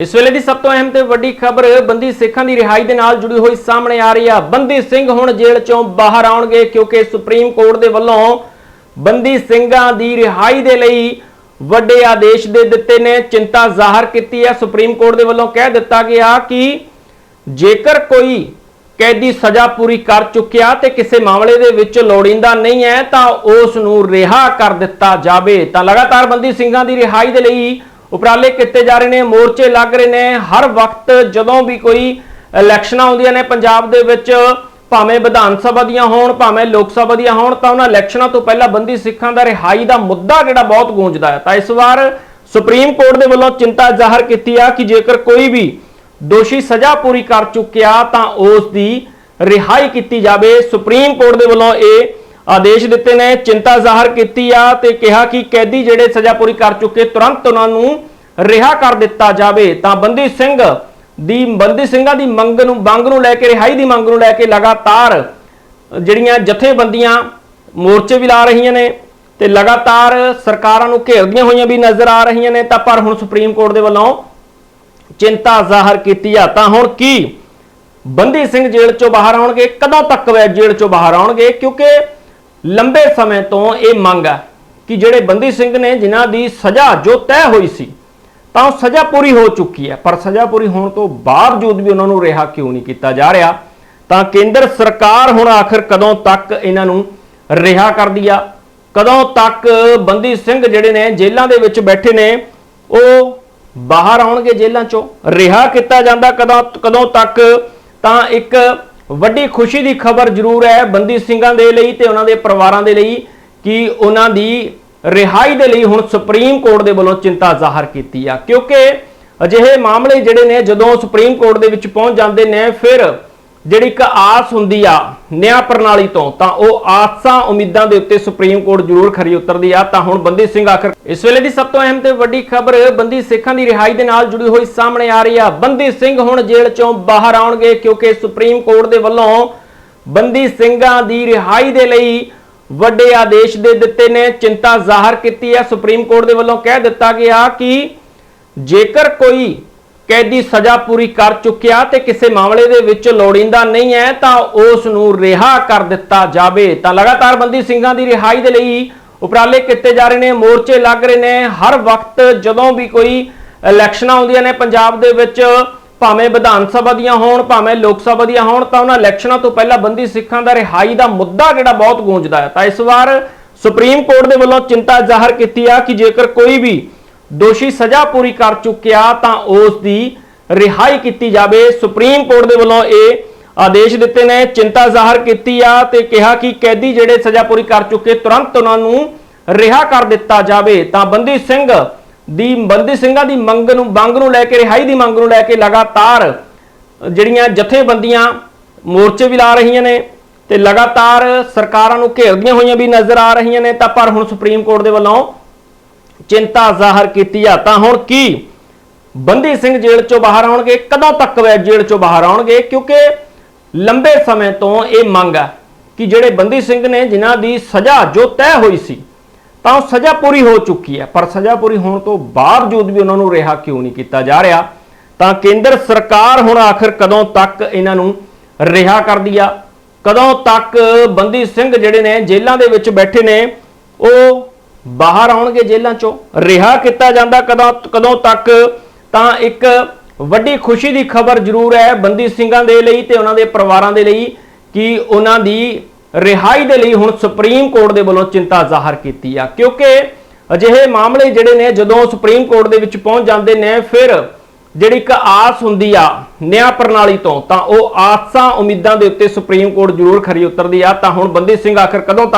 ਇਸ ਵੇਲੇ ਦੀ ਸਭ ਤੋਂ ਅਹਿਮ ਤੇ ਵੱਡੀ ਖਬਰ, ਬੰਦੀ ਸਿੱਖਾਂ ਦੀ ਰਿਹਾਈ ਦੇ ਨਾਲ ਜੁੜੀ ਹੋਈ ਸਾਹਮਣੇ ਆ ਰਹੀ ਆ। ਬੰਦੀ ਸਿੰਘ ਹੁਣ ਜੇਲ੍ਹ ਚੋਂ ਬਾਹਰ ਆਉਣਗੇ ਕਿਉਂਕਿ ਸੁਪਰੀਮ ਕੋਰਟ ਦੇ ਵੱਲੋਂ ਬੰਦੀ ਸਿੰਘਾਂ ਦੀ ਰਿਹਾਈ ਦੇ ਲਈ ਵੱਡੇ ਆਦੇਸ਼ ਦੇ ਦਿੱਤੇ ਨੇ। ਚਿੰਤਾ ਜ਼ਾਹਰ ਕੀਤੀ ਹੈ। ਸੁਪਰੀਮ ਕੋਰਟ ਦੇ ਵੱਲੋਂ ਕਹਿ ਦਿੱਤਾ ਗਿਆ ਕਿ ਜੇਕਰ ਕੋਈ ਕੈਦੀ ਸਜ਼ਾ ਪੂਰੀ ਕਰ ਚੁੱਕਿਆ ਤੇ ਕਿਸੇ ਮਾਮਲੇ ਦੇ ਵਿੱਚ ਲੋੜੀਂਦਾ ਨਹੀਂ ਹੈ ਤਾਂ ਉਸ ਨੂੰ ਰਿਹਾ ਕਰ ਦਿੱਤਾ ਜਾਵੇ। ਤਾਂ ਲਗਾਤਾਰ ਬੰਦੀ ਸਿੰਘਾਂ ਦੀ ਰਿਹਾਈ ਦੇ ਲਈ ਉਪਰਾਲੇ ਕੀਤੇ ਜਾ ਰਹੇ ਨੇ, ਮੋਰਚੇ ਲੱਗ ਰਹੇ ਨੇ। ਹਰ ਵਕਤ ਜਦੋਂ ਵੀ ਕੋਈ ਇਲੈਕਸ਼ਨਾਂ ਆਉਂਦੀਆਂ ਨੇ ਪੰਜਾਬ ਦੇ ਵਿੱਚ, ਭਾਵੇਂ ਵਿਧਾਨ ਸਭਾ ਦੀਆਂ ਹੋਣ, ਭਾਵੇਂ ਲੋਕ ਸਭਾ ਦੀਆਂ ਹੋਣ, ਤਾਂ ਉਹਨਾਂ ਇਲੈਕਸ਼ਨਾਂ ਤੋਂ ਪਹਿਲਾਂ ਬੰਦੀ ਸਿੱਖਾਂ ਦਾ ਰਿਹਾਈ ਦਾ ਮੁੱਦਾ ਜਿਹੜਾ ਬਹੁਤ ਗੂੰਜਦਾ ਹੈ। ਤਾਂ ਇਸ ਵਾਰ ਸੁਪਰੀਮ ਕੋਰਟ ਦੇ ਵੱਲੋਂ ਚਿੰਤਾ ਜ਼ਾਹਰ ਕੀਤੀ ਆ ਕਿ ਜੇਕਰ ਕੋਈ ਵੀ ਦੋਸ਼ੀ ਸਜ਼ਾ ਪੂਰੀ ਕਰ ਚੁੱਕਿਆ ਤਾਂ ਉਸ ਦੀ ਰਿਹਾਈ ਕੀਤੀ ਜਾਵੇ। ਸੁਪਰੀਮ ਕੋਰਟ ਦੇ ਵੱਲੋਂ ਇਹ ਆਦੇਸ਼ ਦਿੱਤੇ ਨੇ, ਚਿੰਤਾ ਜ਼ਾਹਰ ਕੀਤੀ ਆ ਤੇ ਕਿਹਾ ਕਿ ਕੈਦੀ ਜਿਹੜੇ ਸਜ਼ਾ ਪੂਰੀ ਕਰ ਚੁੱਕੇ, ਤੁਰੰਤ ਉਹਨਾਂ ਨੂੰ ਰਿਹਾ ਕਰ ਦਿੱਤਾ ਜਾਵੇ। ਤਾਂ ਬੰਦੀ ਸਿੰਘ ਦੀ, ਬੰਦੀ ਸਿੰਘਾਂ ਦੀ ਮੰਗ ਨੂੰ ਮੰਗ ਨੂੰ ਲੈ ਕੇ, ਰਿਹਾਈ ਦੀ ਮੰਗ ਨੂੰ ਲੈ ਕੇ ਲਗਾਤਾਰ ਜਿਹੜੀਆਂ ਜਥੇਬੰਦੀਆਂ ਮੋਰਚੇ ਵੀ ਲਾ ਰਹੀਆਂ ਨੇ ਤੇ ਲਗਾਤਾਰ ਸਰਕਾਰਾਂ ਨੂੰ ਘੇਰਦੀਆਂ ਹੋਈਆਂ ਵੀ ਨਜ਼ਰ ਆ ਰਹੀਆਂ ਨੇ, ਤਾਂ ਪਰ ਹੁਣ ਸੁਪਰੀਮ ਕੋਰਟ ਦੇ ਵੱਲੋਂ ਚਿੰਤਾ ਜ਼ਾਹਰ ਕੀਤੀ ਆ। ਤਾਂ ਹੁਣ ਕੀ? ਬੰਦੀ ਸਿੰਘ ਜੇਲ੍ਹ ਚੋਂ ਬਾਹਰ ਆਉਣਗੇ, ਕਦੋਂ ਤੱਕ ਵੈ ਜੇਲ੍ਹ ਚੋਂ ਬਾਹਰ ਆਉਣਗੇ? ਕਿਉਂਕਿ ਲੰਬੇ ਸਮੇਂ ਤੋਂ ਇਹ ਮੰਗ ਹੈ ਕਿ ਜਿਹੜੇ ਬੰਦੀ ਸਿੰਘ ਨੇ ਜਿਨ੍ਹਾਂ ਦੀ ਸਜ਼ਾ ਜੋ ਤੈਅ ਹੋਈ ਸੀ, ਤਾਂ ਉਹ ਸਜ਼ਾ ਪੂਰੀ ਹੋ ਚੁੱਕੀ ਹੈ। ਪਰ ਸਜ਼ਾ ਪੂਰੀ ਹੋਣ ਤੋਂ ਬਾਵਜੂਦ ਵੀ ਉਹਨਾਂ ਨੂੰ ਰਿਹਾ ਕਿਉਂ ਨਹੀਂ ਕੀਤਾ ਜਾ ਰਿਹਾ, ਤਾਂ ਕੇਂਦਰ ਸਰਕਾਰ ਹੁਣ ਆਖਰ ਕਦੋਂ ਤੱਕ ਇਹਨਾਂ ਨੂੰ ਰਿਹਾ ਕਰਦੀ ਆ? ਕਦੋਂ ਤੱਕ ਬੰਦੀ ਸਿੰਘ ਜਿਹੜੇ ਨੇ ਜੇਲ੍ਹਾਂ ਦੇ ਵਿੱਚ ਬੈਠੇ ਨੇ, ਉਹ ਬਾਹਰ ਆਉਣਗੇ ਜੇਲ੍ਹਾਂ ਚੋਂ? ਰਿਹਾ ਕੀਤਾ ਜਾਂਦਾ ਕਦੋਂ ਕਦੋਂ ਤੱਕ? ਤਾਂ ਇੱਕ ਵੱਡੀ ਖੁਸ਼ੀ ਦੀ ਖਬਰ ਜ਼ਰੂਰ ਹੈ ਬੰਦੀ ਸਿੰਘਾਂ ਦੇ ਲਈ ਤੇ ਉਹਨਾਂ ਦੇ ਪਰਿਵਾਰਾਂ ਦੇ ਲਈ ਕਿ ਉਹਨਾਂ ਦੀ ਰਿਹਾਈ ਦੇ ਲਈ ਹੁਣ ਸੁਪਰੀਮ ਕੋਰਟ ਦੇ ਵੱਲੋਂ ਚਿੰਤਾ ਜ਼ਾਹਰ ਕੀਤੀ ਆ। ਕਿਉਂਕਿ ਅਜਿਹੇ ਮਾਮਲੇ ਜਿਹੜੇ ਨੇ ਜਦੋਂ ਸੁਪਰੀਮ ਕੋਰਟ ਦੇ ਵਿੱਚ ਪਹੁੰਚ ਜਾਂਦੇ ਨੇ, ਫਿਰ ਜਿਹੜੀ ਇੱਕ ਆਸ ਹੁੰਦੀ ਆ ਨਿਆਂ ਪ੍ਰਣਾਲੀ ਤੋਂ, ਤਾਂ ਉਹ ਆਸਾਂ ਉਮੀਦਾਂ ਦੇ ਉੱਤੇ ਸੁਪਰੀਮ ਕੋਰਟ ਜ਼ਰੂਰ ਖਰੀ ਉਤਰਦੀ ਆ। ਤਾਂ ਹੁਣ ਬੰਦੀ ਸਿੰਘ ਆਖਰ ਇਸ ਵੇਲੇ ਦੀ ਸਭ ਤੋਂ ਅਹਿਮ ਤੇ ਵੱਡੀ ਖਬਰ ਬੰਦੀ ਸਿੱਖਾਂ ਦੀ ਰਿਹਾਈ ਦੇ ਨਾਲ ਜੁੜੀ ਹੋਈ ਸਾਹਮਣੇ ਆ ਰਹੀ ਆ। ਬੰਦੀ ਸਿੰਘ ਹੁਣ ਜੇਲ੍ਹ ਚੋਂ ਬਾਹਰ ਆਉਣਗੇ ਕਿਉਂਕਿ ਸੁਪਰੀਮ ਕੋਰਟ ਦੇ ਵੱਲੋਂ ਬੰਦੀ ਸਿੰਘਾਂ ਦੀ ਰਿਹਾਈ ਦੇ ਲਈ ਵੱਡੇ ਆਦੇਸ਼ ਦੇ ਦਿੱਤੇ ਨੇ। ਚਿੰਤਾ ਜ਼ਾਹਰ ਕੀਤੀ ਹੈ ਸੁਪਰੀਮ ਕੋਰਟ ਦੇ ਵੱਲੋਂ ਕਹਿ ਦਿੱਤਾ ਗਿਆ ਕਿ ਜੇਕਰ ਕੋਈ ਕੈਦੀ ਸਜ਼ਾ ਪੂਰੀ ਕਰ ਚੁੱਕਿਆ ਤੇ ਕਿਸੇ ਮਾਮਲੇ ਦੇ ਵਿੱਚ ਲੋੜੀਂਦਾ ਨਹੀਂ ਹੈ ਤਾਂ ਉਸ ਨੂੰ ਰਿਹਾ ਕਰ ਦਿੱਤਾ ਜਾਵੇ। ਤਾਂ ਲਗਾਤਾਰ ਬੰਦੀ ਸਿੰਘਾਂ ਦੀ ਰਿਹਾਈ ਦੇ ਲਈ ਉਪਰਾਲੇ ਕੀਤੇ ਜਾ ਰਹੇ ਨੇ, ਮੋਰਚੇ ਲੱਗ ਰਹੇ ਨੇ। ਹਰ ਵਕਤ ਜਦੋਂ ਵੀ ਕੋਈ ਇਲੈਕਸ਼ਨਾਂ ਆਉਂਦੀਆਂ ਨੇ ਪੰਜਾਬ ਦੇ ਵਿੱਚ, ਭਾਵੇਂ ਵਿਧਾਨ ਸਭਾ ਦੀਆਂ ਹੋਣ, ਭਾਵੇਂ ਲੋਕ ਸਭਾ ਦੀਆਂ ਹੋਣ, ਤਾਂ ਉਹਨਾਂ ਇਲੈਕਸ਼ਨਾਂ ਤੋਂ ਪਹਿਲਾਂ ਬੰਦੀ ਸਿੱਖਾਂ ਦਾ ਰਿਹਾਈ ਦਾ ਮੁੱਦਾ ਜਿਹੜਾ ਬਹੁਤ ਗੂੰਜਦਾ ਹੈ। ਤਾਂ ਇਸ ਵਾਰ ਸੁਪਰੀਮ ਕੋਰਟ ਦੇ ਵੱਲੋਂ ਚਿੰਤਾ ਜ਼ਾਹਰ ਕੀਤੀ ਆ ਕਿ ਜੇਕਰ ਕੋਈ ਵੀ ਦੋਸ਼ੀ ਸਜ਼ਾ ਪੂਰੀ ਕਰ ਚੁੱਕਿਆ ਤਾਂ ਉਸ ਦੀ ਰਿਹਾਈ ਕੀਤੀ ਜਾਵੇ। ਸੁਪਰੀਮ ਕੋਰਟ ਦੇ ਵੱਲੋਂ ਇਹ ਆਦੇਸ਼ ਦਿੱਤੇ ਨੇ। ਚਿੰਤਾ ਜ਼ਾਹਰ ਕੀਤੀ ਆ ਤੇ ਕਿਹਾ ਕਿ ਕੈਦੀ ਜਿਹੜੇ ਸਜ਼ਾ ਪੂਰੀ ਕਰ ਚੁੱਕੇ, ਤੁਰੰਤ ਉਹਨਾਂ ਨੂੰ ਰਿਹਾ ਕਰ ਦਿੱਤਾ ਜਾਵੇ। ਤਾਂ ਬੰਦੀ ਸਿੰਘ ਦੀ, ਬੰਦੀ ਸਿੰਘਾਂ ਦੀ ਮੰਗ ਨੂੰ ਮੰਗ ਨੂੰ ਲੈ ਕੇ, ਰਿਹਾਈ ਦੀ ਮੰਗ ਨੂੰ ਲੈ ਕੇ ਲਗਾਤਾਰ ਜਿਹੜੀਆਂ ਜਥੇਬੰਦੀਆਂ ਮੋਰਚੇ ਵੀ ਲਾ ਰਹੀਆਂ ਨੇ ਤੇ ਲਗਾਤਾਰ ਸਰਕਾਰਾਂ ਨੂੰ ਘੇਰਦੀਆਂ ਹੋਈਆਂ ਵੀ ਨਜ਼ਰ ਆ ਰਹੀਆਂ ਨੇ। ਤਾਂ ਪਰ ਹੁਣ ਸੁਪਰੀਮ ਕੋਰਟ ਦੇ ਵੱਲੋਂ ਚਿੰਤਾ ਜ਼ਾਹਰ ਕੀਤੀ ਆ। ਤਾਂ ਹੁਣ ਕੀ? ਬੰਦੀ ਸਿੰਘ ਜੇਲ੍ਹ ਚੋਂ ਬਾਹਰ ਆਉਣਗੇ। ਕਦੋਂ ਤੱਕ ਵੈ ਜੇਲ੍ਹ ਚੋਂ ਬਾਹਰ ਆਉਣਗੇ? ਕਿਉਂਕਿ ਲੰਬੇ ਸਮੇਂ ਤੋਂ ਇਹ ਮੰਗ ਹੈ ਕਿ ਜਿਹੜੇ ਬੰਦੀ ਸਿੰਘ ਨੇ ਜਿਨ੍ਹਾਂ ਦੀ ਸਜ਼ਾ ਜੋ ਤੈਅ ਹੋਈ ਸੀ, ਤਾਂ ਉਹ ਸਜ਼ਾ ਪੂਰੀ ਹੋ ਚੁੱਕੀ ਹੈ ਪਰ ਸਜ਼ਾ ਪੂਰੀ ਹੋਣ ਤੋਂ ਬਾਵਜੂਦ ਵੀ ਉਹਨਾਂ ਨੂੰ ਰਿਹਾ ਕਿਉਂ ਨਹੀਂ ਕੀਤਾ ਜਾ ਰਿਹਾ, ਤਾਂ ਕੇਂਦਰ ਸਰਕਾਰ ਹੁਣ ਆਖਰ ਕਦੋਂ ਤੱਕ ਇਹਨਾਂ ਨੂੰ ਰਿਹਾ ਕਰਦੀ ਆ? ਕਦੋਂ ਤੱਕ ਬੰਦੀ ਸਿੰਘ ਜਿਹੜੇ ਨੇ ਜੇਲ੍ਹਾਂ ਦੇ ਵਿੱਚ ਬੈਠੇ ਨੇ, ਉਹ ਬਾਹਰ ਆਉਣਗੇ ਜੇਲ੍ਹਾਂ ਚੋਂ, ਰਿਹਾ ਕੀਤਾ ਜਾਂਦਾ ਕਦੋਂ ਕਦੋਂ ਤੱਕ? ਤਾਂ ਇੱਕ ਵੱਡੀ ਖੁਸ਼ੀ ਦੀ ਖਬਰ ਜ਼ਰੂਰ ਹੈ ਬੰਦੀ ਸਿੰਘਾਂ ਦੇ ਲਈ ਤੇ ਉਹਨਾਂ ਦੇ ਪਰਿਵਾਰਾਂ ਦੇ ਲਈ ਕਿ ਉਹਨਾਂ ਦੀ ਰਿਹਾਈ ਦੇ ਲਈ ਹੁਣ ਸੁਪਰੀਮ ਕੋਰਟ ਦੇ ਵੱਲੋਂ ਚਿੰਤਾ ਜ਼ਾਹਰ ਕੀਤੀ ਆ। ਕਿਉਂਕਿ ਅਜਿਹੇ ਮਾਮਲੇ ਜਿਹੜੇ ਨੇ, ਜਦੋਂ ਸੁਪਰੀਮ ਕੋਰਟ ਦੇ ਵਿੱਚ ਪਹੁੰਚ ਜਾਂਦੇ ਨੇ, ਫਿਰ ਜਿਹੜੀ ਇੱਕ ਆਸ ਹੁੰਦੀ ਆ ਨਿਆਂ ਪ੍ਰਣਾਲੀ ਤੋਂ, ਤਾਂ ਉਹ ਆਸਾਂ ਉਮੀਦਾਂ ਦੇ ਉੱਤੇ ਸੁਪਰੀਮ ਕੋਰਟ ਜ਼ਰੂਰ ਖਰੀ ਉਤਰਦੀ ਆ। ਤਾਂ ਹੁਣ ਬੰਦੀ ਸਿੰਘ ਆਖਰ ਕਦੋਂ ਤੱਕ